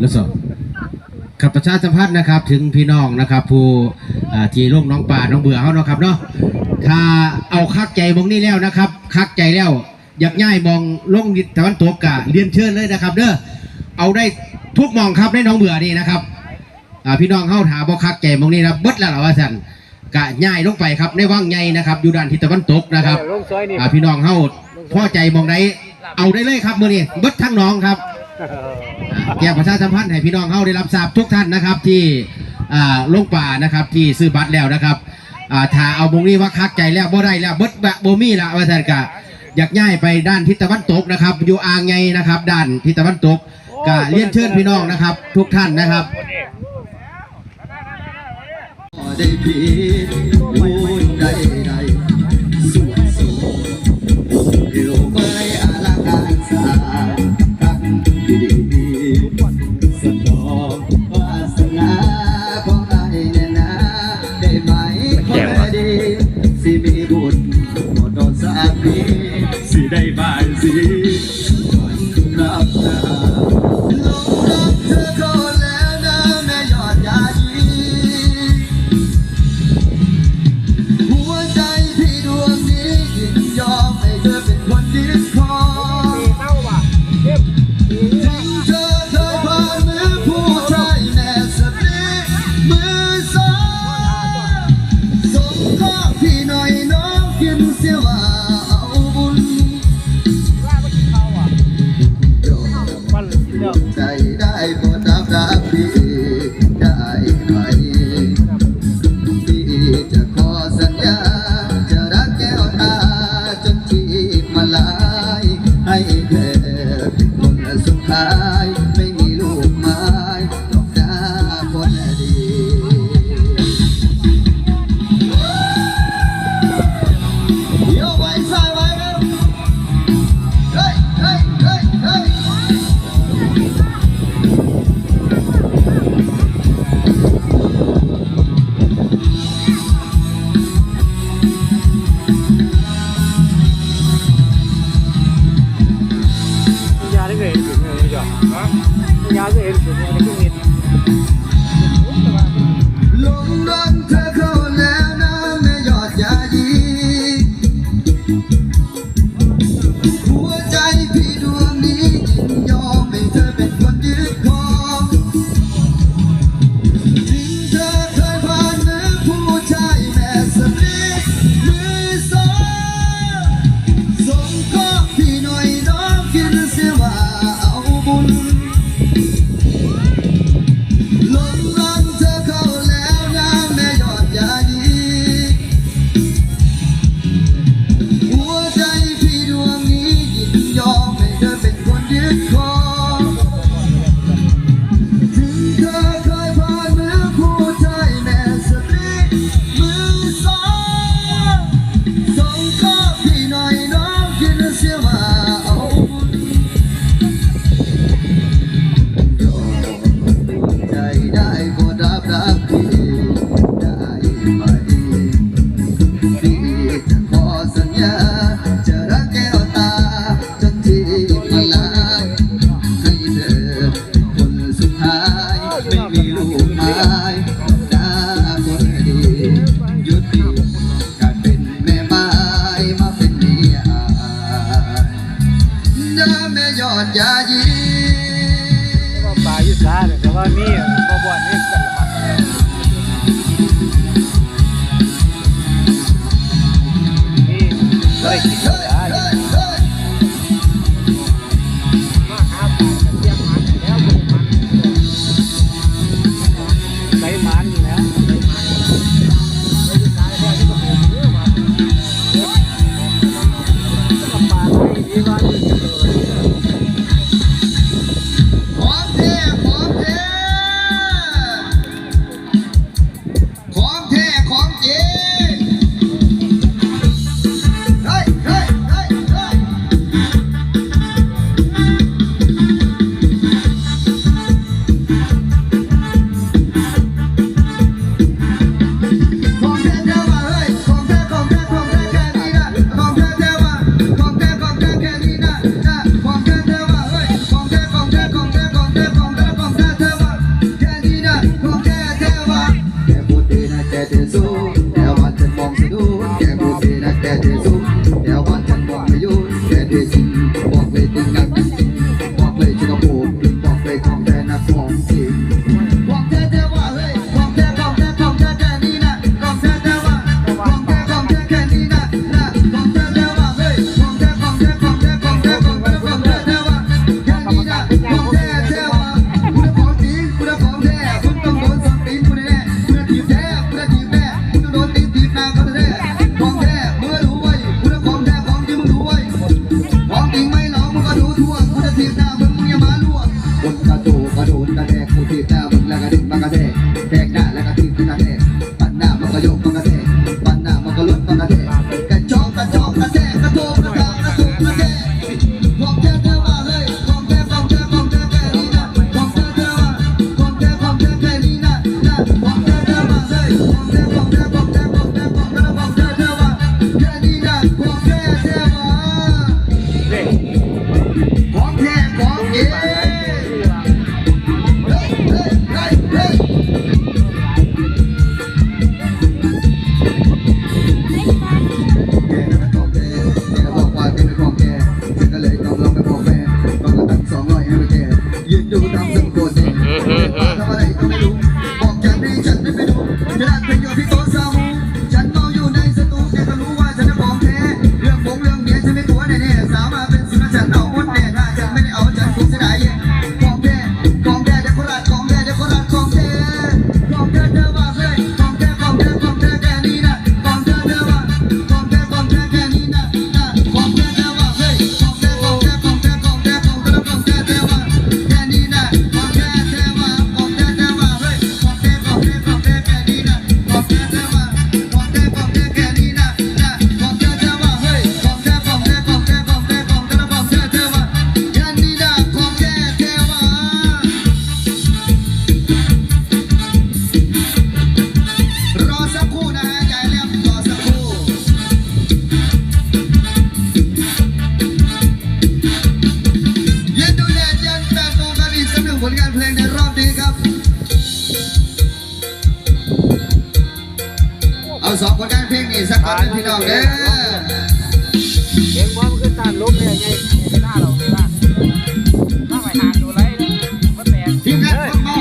แล้วสองขับประชาสัมพันธ์นะครับถึงพี่น้องนะครับผู้อ่าที่ลงน้องป่าน้องเบื่อเขาเนาะครับเนาะถ้าเอาคักใจมองนี่แล้วนะครับคักใจแล้วอยากง่ายมองลงตะวันตกกะเรียนเชิญเลยนะครับ เด้อเอาได้ทุกมองครับในน้องเบื่อนี่นะครับอ่าพี่น้องเข้าถามบ่คักใจมองนี่นะเบิดแล้วเหรอว่าสันกะง่ายลงไปครับในว่างใหญ่นะครับ อยู่ด้านทิศตะวันตกนะครับลงซอยนี่อ่าพี่น้องเข้าพ่อใจมองได้เอาได้เลยครับมือนี้เบิดทั้งน้องครับ แจ้งประชาสัมพันธ์ให้พี่น้องเข้าได้รับทราบทุกท่านนะครับที่อ่าลงป่านะครับที่ซื้อบัตรแล้วนะครับอ่าถ้าเอามงนี้ว่าคักใจแล้วบ่ได้แล้วเบิดบะบ่มีละว่าท่านกะอยากย้ายไปด้านทิศตะวันตกนะครับ อยู่อ่างไงนะครับ ด้านทิศตะวันตกก็เรียนเชิญพี่น้องนะครับ ทุกท่านนะครับได้ผิดพูดได้ได้ más. ก็ปลายุสาานพี่น้องเด้อเห็นว่ามันขึ้นตานลบเลยไงาถ้าไปหาดูไรมันแตกทีมนเมา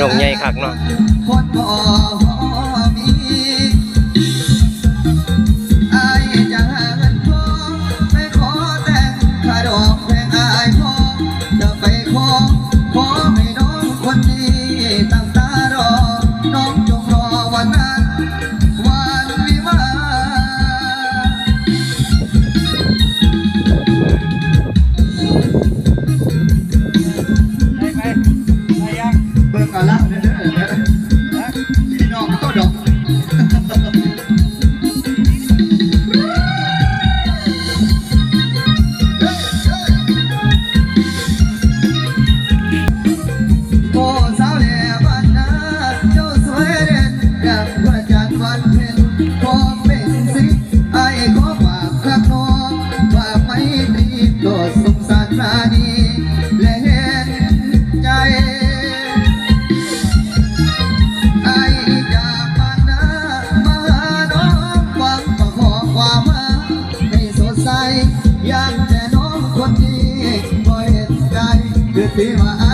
ดงใหญ่คักเนาะ รีแนใจไอ้จากนนามาร้องหวังประขอความมาสดใสอยากแต่น้องคนดีบ่เห็นใจคือที่มา